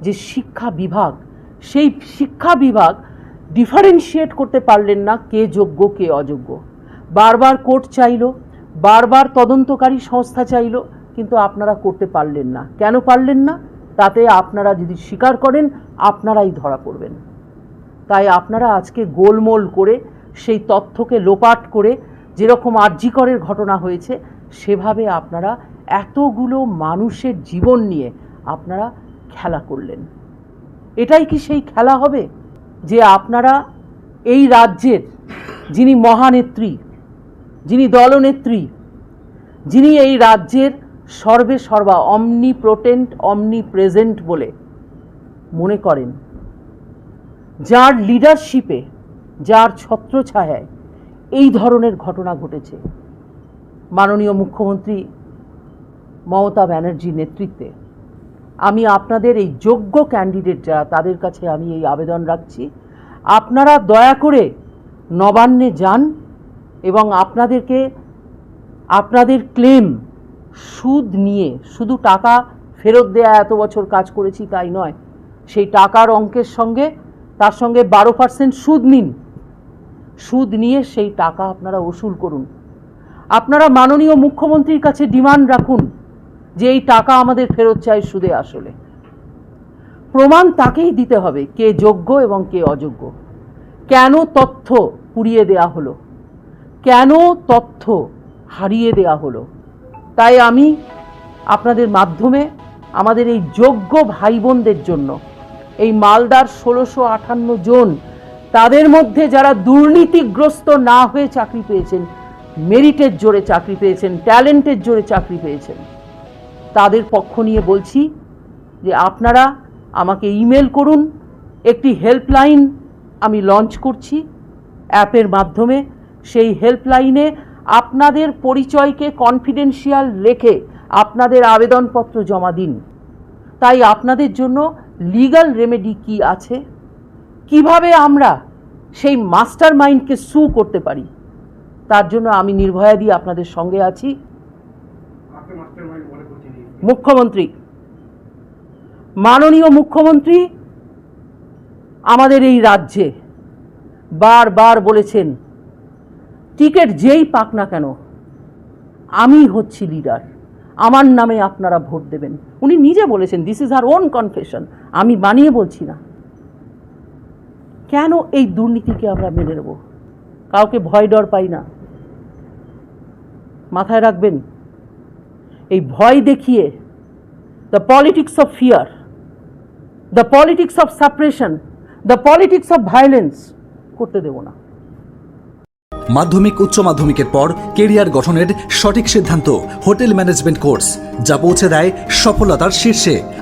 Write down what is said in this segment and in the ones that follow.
যে শিক্ষা বিভাগ, সেই শিক্ষা বিভাগ ডিফারেন্সিয়েট করতে পারলেন না কে যোগ্য, কে অযোগ্য। বারবার কোর্ট চাইলো, বারবার তদন্তকারী সংস্থা চাইলো, কিন্তু আপনারা করতে পারলেন না। কেন পারলেন না? তাতে আপনারা যদি স্বীকার করেন, আপনারাই ধরা পড়বেন। তাই আপনারা আজকে গোলমোল করে, সেই তথ্যকে লোপাট করে, যেরকম আর্যিকরের ঘটনা হয়েছে, সেভাবে আপনারা এতগুলো মানুষের জীবন নিয়ে আপনারা খেলা করলেন। এটাই কি সেই খেলা হবে যে আপনারা এই রাজ্যের যিনি মহানেত্রী, যিনি দলনেত্রী, যিনি এই রাজ্যের সর্বে সর্বা অমনি প্রোটেন্ট অমনি প্রেজেন্ট বলে মনে করেন, যার লিডারশিপে যার ছত্রছায়ায় এই ধরনের ঘটনা ঘটেছে। মাননীয় মুখ্যমন্ত্রী মমতা ব্যানার্জির নেতৃত্বে আমি আপনাদের এই যোগ্য ক্যান্ডিডেট যারা, তাদের কাছে আমি এই আবেদন রাখছি। আপনারা দয়া করে নবান্নে যান এবং আপনাদেরকে, আপনাদের ক্লেম সুদ নিয়ে, শুধু টাকা ফেরত দেয়া এত বছর কাজ করেছি তাই নয়, সেই টাকার অঙ্কের সঙ্গে, তার সঙ্গে বারো পার্সেন্ট সুদ নিন। সুদ নিয়ে সেই টাকা আপনারা ওসুল করুন। আপনারা মাননীয় মুখ্যমন্ত্রীর কাছে ডিমান্ড রাখুন। যে এই টাকা আমাদের ফেরত চাই সুদে আসলে। প্রমাণ তাকেই দিতে হবে, কে যোগ্য এবং কে অযোগ্য। কেন তথ্য পুড়িয়ে দেয়া হলো? কেন তথ্য হারিয়ে দেয়া হলো? তাই আমি আপনাদের মাধ্যমে আমাদের এই যোগ্য ভাই বোনদের জন্য এই মালদার ষোলোশো আটান্ন জন, তাদের মধ্যে যারা দুর্নীতিগ্রস্ত না হয়ে চাকরি পেয়েছেন, মেরিটের জোরে চাকরি পেয়েছেন, ট্যালেন্টের জোরে চাকরি পেয়েছেন তাদের পক্ষ নিয়ে বলছি যে আপনারা আমাকে ইমেল করুন, একটি হেল্পলাইন আমি লঞ্চ করছি অ্যাপের মাধ্যমে। সেই হেল্পলাইনে আপনাদের পরিচয়কে কনফিডেন্সিয়াল রেখে আপনাদের আবেদনপত্র জমা দিন। তাই আপনাদের জন্য লিগাল রেমেডি কি আছে? কীভাবে আমরা সেই মাস্টার মাইন্ডকে সু করতে পারি? তার জন্য আমি নির্ভয়াদি আপনাদের সঙ্গে আছি। মুখ্যমন্ত্রী। মাননীয় মুখ্যমন্ত্রী আমাদের এই রাজ্যে বারবার বলেছেন, টিকিট যেই পাক না কেন, আমি হচ্ছি লিডার আমার নামে আপনারা ভোট দেবেন। উনি নিজে বলেছেন this is our own confession আমি বানিয়ে বলছি না। কেন এই দুর্নীতিকে আমরা মেনে নেব? কাউকে ভয় ডর পাই না। মাথায় রাখবেন এই ভয় দেখিয়ে the politics of fear the politics of suppression the politics of violence করতে দেব না। মাধ্যমিক, উচ্চ মাধ্যমিকের পর কেরিয়ার গঠনের সঠিক সিদ্ধান্ত হোটেল ম্যানেজমেন্ট কোর্স, যা পৌঁছে দেয় সফলতার শীর্ষে।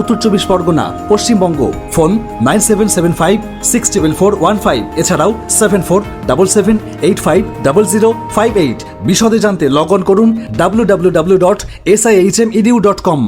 উত্তর চব্বিশ Pargana, Paschimbanga. Phone nine seven seven five six triple four one five. এছাড়াও seven four double seven eight five double zero five eight. বিশদে জানতে লগ অন করুন W W W dot S I H M edu dot com